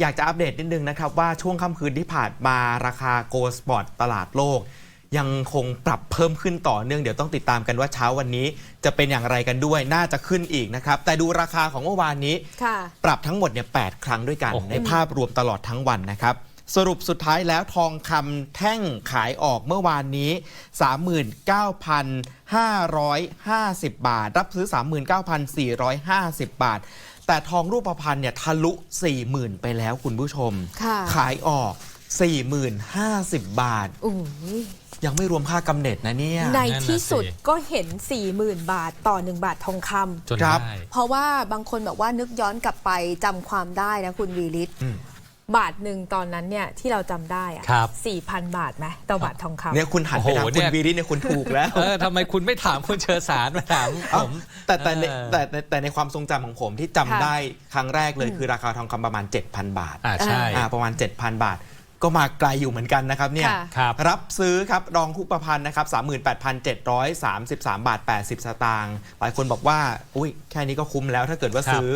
อยากจะอัปเดตนิดนึงนะครับ ว่าช่วงค่ำคืนที่ผ่านมาราคาโกลสปอร์ตตลาดโลก ยังคงปรับเพิ่มขึ้นต่อเนื่องเดี๋ยวต้องติดตามกันว่าเช้าวันนี้จะเป็นอย่างไรกันด้วยน่าจะขึ้นอีกนะครับ แต่ดูราคาของเมื่อวานนี้ค่ะปรับทั้งหมดเนี่ยแครั้งด้วยกันโอ้โหในภาพรวมตลอดทั้งวันนะครับ สรุปสุดท้ายแล้วทองคำแท่งขายออกเมื่อวานนี้ 39,550 บาท รับซื้อ 39,450 บาท แต่ทองรูปพรรณเนี่ยทะลุ 40,000 ไปแล้วคุณผู้ชม ค่ะขายออก 40,050 บาทอุ้ยยังไม่รวมค่ากำเนิดนะเนี่ย ในนั่นน่ะที่สุดสิก็เห็น 40,000 บาทต่อ 1 บาททองคำ จนครับ ได้ เพราะว่าบางคนบอกว่านึกย้อนกลับไปจำความได้นะคุณวีริศอืม บาทหนึ่งตอนนั้นเนี่ยที่เราจำได้อะครับ4,000บาทไหมต่อบาททองคำ เนี่ยคุณหันไปทางโอ้โหคุณเนี่ยวีริเนี่ยคุณถูกแล้ว เออทำไมคุณไม่ถามคุณเชอสารมาถามผเอ้าม แต่แต่ในเออ แต่แต่แต่ในความทรงจำของผมที่จำค่ะ ได้ครั้งแรกเลยอืมคือราคาทองคำประมาณ 7,000 บาทอ่าใช่ อ่าประมาณ 7,000 บาท ก็มาไกลอยู่เหมือนกันนะครับเนี่ย ค่ะ ครับ รับซื้อครับรองคุปพันธ์นะครับ38,733 บาท 80 สตางค์หลายคนบอกว่า อุ้ยแค่นี้ก็คุ้มแล้วถ้าเกิดว่าครับซื้อ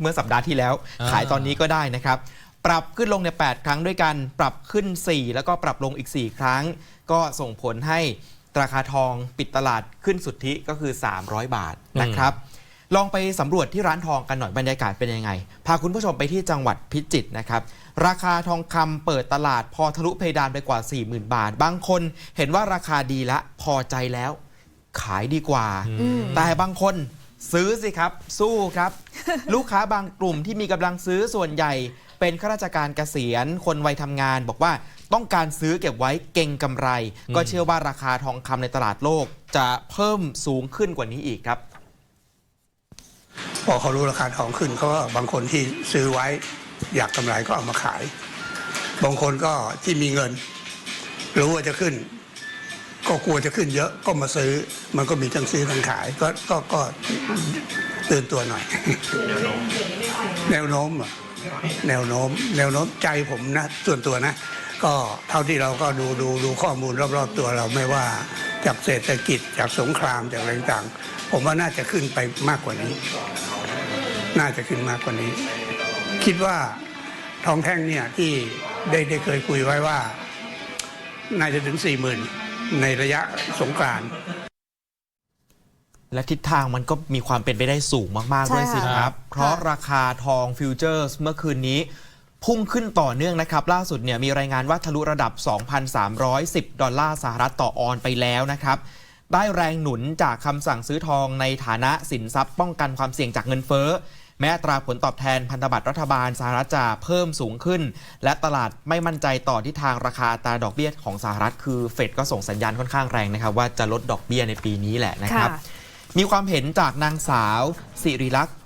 เมื่อสัปดาห์ที่แล้ว อ่า ขายตอนนี้ก็ได้นะครับ ปรับขึ้นลงใน 8 ครั้งด้วยกัน ปรับขึ้น 4 แล้วก็ปรับลงอีก 4 ครั้ง ก็ส่งผลให้ราคาทองปิดตลาดขึ้นสุทธิก็คือ 300 บาทนะครับ ลองไปสำรวจที่ร้านทองกันหน่อยบรรยากาศเป็นยังไง พาคุณผู้ชมไปที่จังหวัดพิจิตรนะครับ ราคาทองคำเปิดตลาดพอทะลุเพดานไปกว่า 40,000 บาท บางคนเห็นว่าราคาดีละพอใจแล้ว ขายดีกว่าอืมแต่บางคนซื้อสิครับ สู้ครับ ลูกค้าบางกลุ่มที่มีกำลังซื้อส่วนใหญ่ เป็นข้าราชการเกษียณคนวัยทำงาน บอกว่าต้องการซื้อเก็บไว้เก่งกำไรอืมก็เชื่อว่าราคาทองคำในตลาดโลก จะเพิ่มสูงขึ้นกว่านี้อีกครับพอเขารู้ราคาทองขึ้นเขาก็บางคนที่ซื้อไว้อยากกำไรก็เอามาขาย บางคนก็ที่มีเงิน รู้ว่าจะขึ้น ก็กลัวจะขึ้นเยอะก็มาซื้อ มันก็มีทั้งซื้อทั้งขาย ก็ก็ก็ตื่นตัวหน่อย แนวโน้มเหรอ แนวโน้ม แนวโน้มใจผมนะ ส่วนตัวนะ ก็เท่าที่เราก็ดูดูดูข้อมูลรอบๆตัวเราไม่ว่าจากเศรษฐกิจจากสงครามจากอะไรต่างๆผมว่าน่าจะขึ้นไปมากกว่านี้ น่าจะขึ้นมากกว่านี้ คิดว่าทองแท่งเนี่ยที่ได้ได้เคยคุยไว้ว่า น่าจะถึงสี่หมื่นในระยะสงกรานต์ และทิศทางมันก็มีความเป็นไปได้สูงมากๆใช่ด้วยสิคค่ะรับ เพราะค่ะราคาทองฟิวเจอร์สเมื่อคืนนี้ พุ่งขึ้นต่อเนื่องนะครับ ล่าสุดเนี่ยมีรายงานว่าทะลุระดับ 2,310 ดอลลาร์สหรัฐต่อออนไปแล้วนะครับ ได้แรงหนุนจากคำสั่งซื้อทองในฐานะสินทรัพย์ป้องกันความเสี่ยงจากเงินเฟ้อ แม้อัตราผลตอบแทนพันธบัตรรัฐบาลสหรัฐจะเพิ่มสูงขึ้น และตลาดไม่มั่นใจต่อที่ทางราคาอัตราดอกเบี้ยของสหรัฐคือเฟดก็ส่งสัญญาณค่อนข้างแรงนะครับว่าจะลดดอกเบี้ยในปีนี้แหละนะครับ ค่ะ มีความเห็นจากนางสาวสิริลักษณ์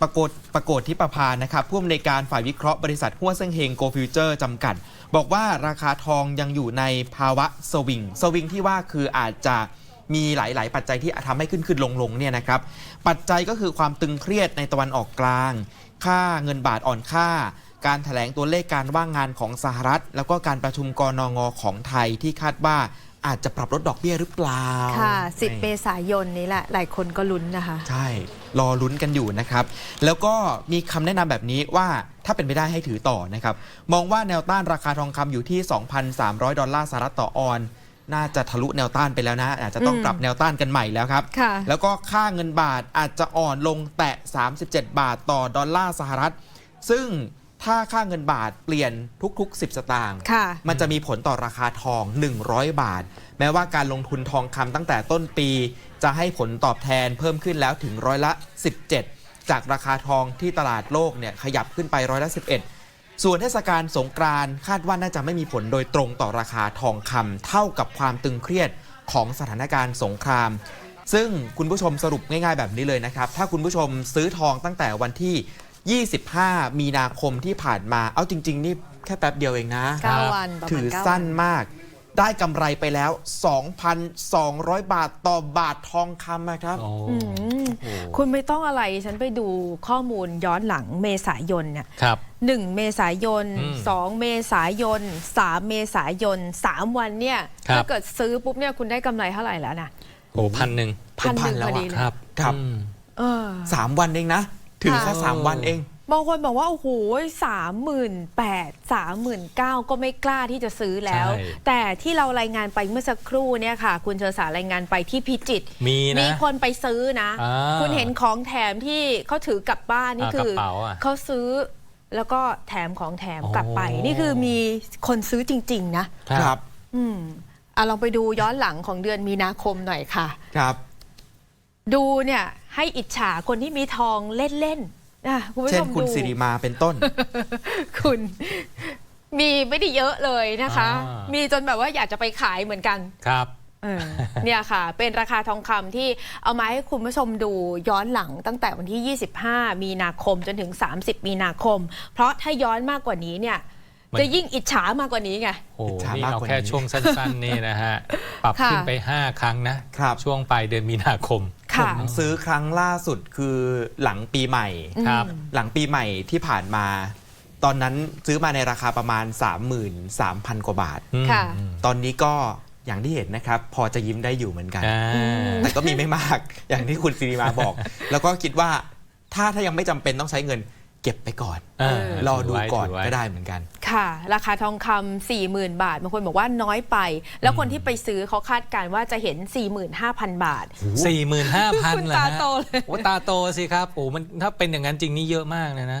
ประโกฏประโกฏทิปพานะครับผู้อำนวยการฝ่ายวิเคราะห์บริษัทหัวเซิงเฮงโกฟิวเจอร์จำกัด บอกว่าราคาทองยังอยู่ในภาวะสวิง สวิงที่ว่าคืออาจจะมีหลาย ๆ ปัจจัยที่ทำให้ขึ้นขึ้นลงลงเนี่ยนะครับ ปัจจัยก็คือความตึงเครียดในตะวันออกกลาง ค่าเงินบาทอ่อนค่า การถแถลงตัวเลขการว่างงานของสหรัฐ แล้วก็การประชุมกรนงของไทยที่คาดว่า อาจจะปรับลดดอกเบี้ยหรือเปล่าค่ะ10เมษายนนี้แหละ หลายคนก็ลุ้นนะคะ ใช่ รอลุ้นกันอยู่นะครับ แล้วก็มีคำแนะนำแบบนี้ว่าถ้าเป็นไปได้ให้ถือต่อนะครับ มองว่าแนวต้านราคาทองคำอยู่ที่ 2,300 ดอลลาร์สหรัฐต่อออนน่าจะทะลุแนวต้านไปแล้วนะ อาจจะต้องอืมปรับแนวต้านกันใหม่แล้วครับ ค่ะ แล้วก็ค่าเงินบาทอาจจะอ่อนลงแตะ 37 บาทต่อดอลลาร์สหรัฐ ซึ่ง ถ้าค่าเงินบาทเปลี่ยนทุกๆ 10 สตางค์ค่ะมันจะมีผลต่อราคาทอง 100 บาท แม้ว่าการลงทุนทองคำตั้งแต่ต้นปี จะให้ผลตอบแทนเพิ่มขึ้นแล้วถึงร้อยละ 17 จากราคาทองที่ตลาดโลกเนี่ยขยับขึ้นไปร้อยละ 11 ส่วนเทศกาลสงกรานต์คาดว่าน่าจะไม่มีผลโดยตรงต่อราคาทองคำเท่ากับความตึงเครียดของสถานการณ์สงคราม ซึ่งคุณผู้ชมสรุปง่ายๆแบบนี้เลยนะครับ ถ้าคุณผู้ชมซื้อทองตั้งแต่วันที่ 25 มีนาคมที่ผ่านมา เอาจริง ๆ นี่แค่แป๊บเดียวเองนะครับ9วันประมาณถือเก้าสั้นวัมาก ได้กำไรไปแล้ว 2,200 บาทต่อบาททองคำนะครับ โอ้ อืมโหคุณไม่ต้องอะไรฉันไปดูข้อมูลย้อนหลังเมษายนเนี่ย ครับ หนึ่งเมษายนอืมสองเมษายนสามเมษายนสามวันเนี่ยครับ ถ้าเกิดซื้อปุ๊บเนี่ยคุณได้กำไรเท่าไหร่แล้วนะโอ้พันหนึ่งพันหนึ่งเป็นพันแล้วพออะดีเลยครับครับ อืม เออ 3 วันเองนะ ถือแค่ค่ะ3วันเอง บางคนบอกว่า โอ้โหสามหมื่นแปดสามหมื่นเก้าก็ไม่กล้าที่จะซื้อแล้ว ใช่ แต่ที่เรารายงานไปเมื่อสักครู่เนี่ยค่ะ คุณเชอสารายงานไปที่พิจิตร มีนะ มีคนไปซื้อนะ อ่าคุณเห็นของแถมที่เขาถือกลับบ้านนี่อ่าคือกระเป๋าอะเขาซื้อแล้วก็แถมของแถมโอ้กลับไปนี่คือมีคนซื้อจริง ๆ นะครับอืมอะลองไปดูย้อนหลังของเดือนมีนาคมหน่อยค่ะ ครับ ดูเนี่ยให้อิจฉาคนที่มีทองเล่นๆอะคุณผู้เช่ชนมคุณดูสิริมาเป็นต้น คุณ มีไม่ได้เยอะเลยนะคะ อ่ามี มีจนแบบว่าอยากจะไปขายเหมือนกัน ครับ เออเนี่ยค่ะ เป็นราคาทองคำที่เอามาให้คุณผู้ชมดูย้อนหลังตั้งแต่วันที่ 25 มีนาคมจนถึง 30 มีนาคม เพราะถ้าย้อนมากกว่านี้เนี่ย มัน จะยิ่งอิจฉามากกว่านี้ไง โอ้โหช้านี่มากเอากว่าแค่นี้ช่วงสั้น ๆ นี่นะฮะ ปรับค่ะ ขึ้นไป 5 ครั้งนะ ครับ ช่วงปลายเดือนมีนาคม ผค่ะมซื้อครั้งล่าสุดคือหลังปีใหม่ ครับ หลังปีใหม่ที่ผ่านมา ตอนนั้นซื้อมาในราคาประมาณ 33,000 กว่าบาทอืมค่ะ ตอนนี้ก็อย่างที่เห็นนะครับ พอจะยิ้มได้อยู่เหมือนกัน อ่า แต่ก็มีไม่มาก อย่างที่คุณสิริมาบอก แล้วก็คิดว่าถ้าถ้ายังไม่จำเป็นต้องใช้เงิน เก็บไปก่อนเออรอดูถืไว้ก่อนถืว้ ก็ได้เหมือนกัน ค่ะ ราคาทองคำ40,000 บาทบางคนบอกว่าน้อยไป แล้วคนที่ไปซื้อเขาคาดการณ์ว่าจะเห็น 45,000 บาท สี่หมื่นห้าพันคุณเหรอตาฮะโตเลย โอ้ตาโตสิครับโอ้มันถ้าเป็นอย่างนั้นจริงนี่เยอะมากเลยนะ